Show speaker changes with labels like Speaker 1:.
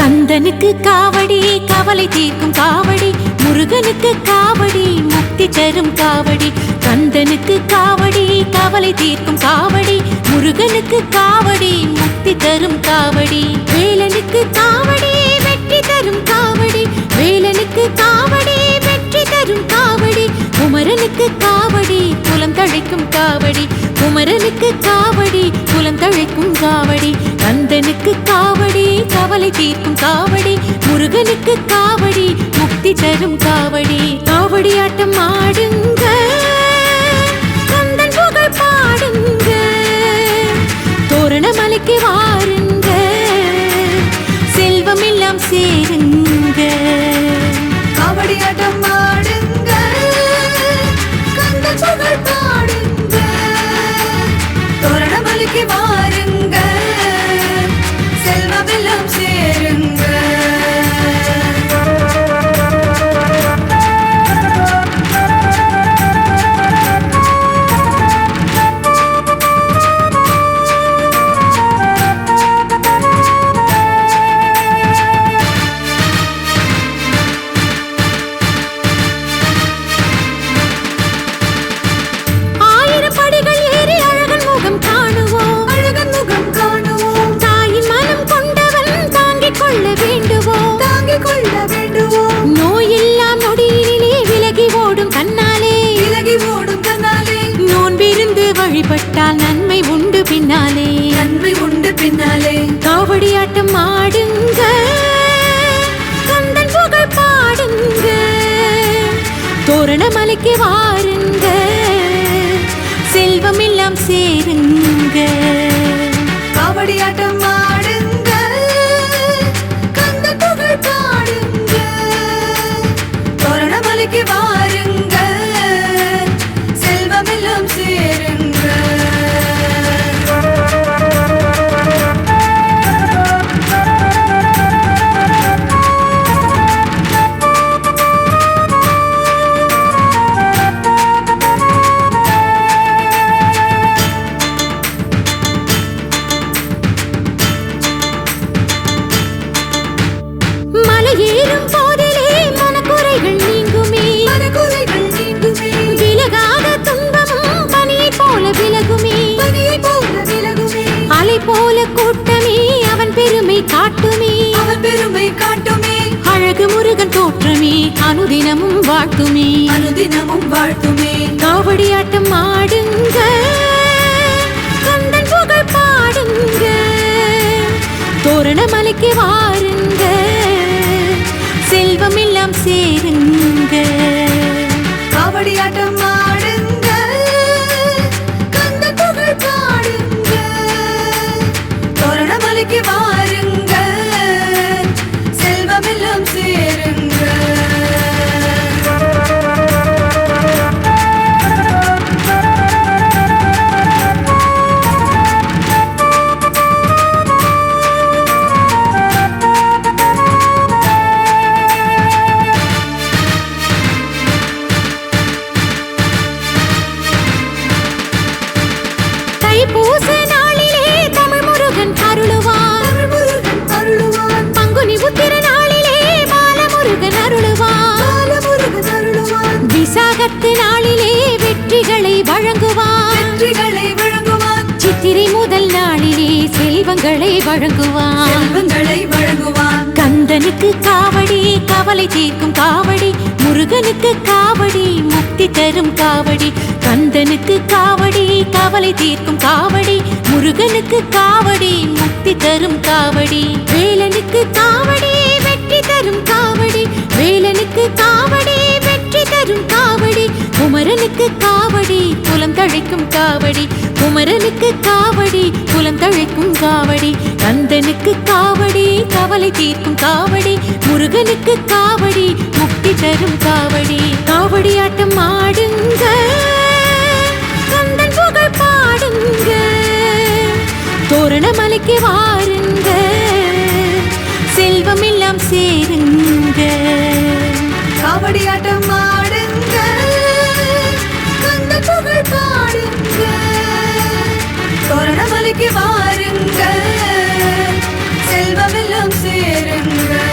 Speaker 1: கந்தனுக்கு காவடி கவலை தீர்க்கும் காவடி. முருகனுக்கு காவடி முக்தி தரும் காவடி. கந்தனுக்கு காவடி கவலை தீர்க்கும் காவடி. முருகனுக்கு காவடி முக்தி தரும் காவடி. வேலனுக்கு காவடி வெற்றி தரும் காவடி. வேலனுக்கு காவடி வெற்றி தரும் காவடி. குமரனுக்கு காவடி குலம் தழைக்கும் காவடி. குமரனுக்கு காவடி குலம் தழைக்கும் காவடி. கந்தனுக்கு காவடி கவலை தீர்க்கும் காவடி. முருகனுக்கு காவடி முக்தி தரும் காவடி. காவடி ஆட்டம் ஆடுங்க. கந்தன் புகழ் பாடுங்க. தோரணமலைக்கு வாருங்க. செல்வம் எல்லாம் சேருங்க.
Speaker 2: காவடி
Speaker 1: ஆட்டம் ஆடு. நன்மை உண்டு பின்னாலே. காவடி ஆட்டம் ஆடுங்க. கந்தன் புகழ் பாடுங்க. தோரணமலைக்கு வாருங்க. செல்வம் எல்லாம் சேருங்க. அனுதினமும் வாழ்த்துமே.
Speaker 2: அனுதினமும் வாழ்த்துமே.
Speaker 1: காவடி ஆட்டம் ஆடுங்க. கந்தன் புகழ் பாடுங்க. தோரணமலைக்கு வாருங்க. செல்வம் எல்லாம் சேருங்க.
Speaker 2: காவடியாட்டம் ஆடுங்க. கந்த புகழ் பாடுங்க. தோரணமலைக்கு வாருங்க
Speaker 1: செல்வங்களை வழங்குவான். கந்தனுக்கு காவடி கவலை தீர்க்கும் காவடி முருகனுக்கு காவடி முக்தி தரும் காவடி கந்தனுக்கு காவடி கவலை தீர்க்கும் காவடி முருகனுக்கு காவடி முக்தி தரும் காவடி. வேலனுக்கு காவடி வெற்றி தரும் காவடி. வேலனுக்கு காவடி வெற்றி தரும் காவடி. குமரனுக்கு காவடி குலம் தழைக்கும் காவடி. குமரனுக்கு காவடி குலம் தழைக்கும் காவடி கந்தனுக்கு காவடி கவலை தீர்க்கும் காவடி முருகனுக்கு காவடி முக்தி தரும் காவடி. காவடி ஆட்டம் ஆடுங்க கந்தன் புகழ் பாடுங்க தோரண மலைக்கு வாருங்க. வாருங்கள்.
Speaker 2: செல்வமெல்லாம் சேருங்கள்.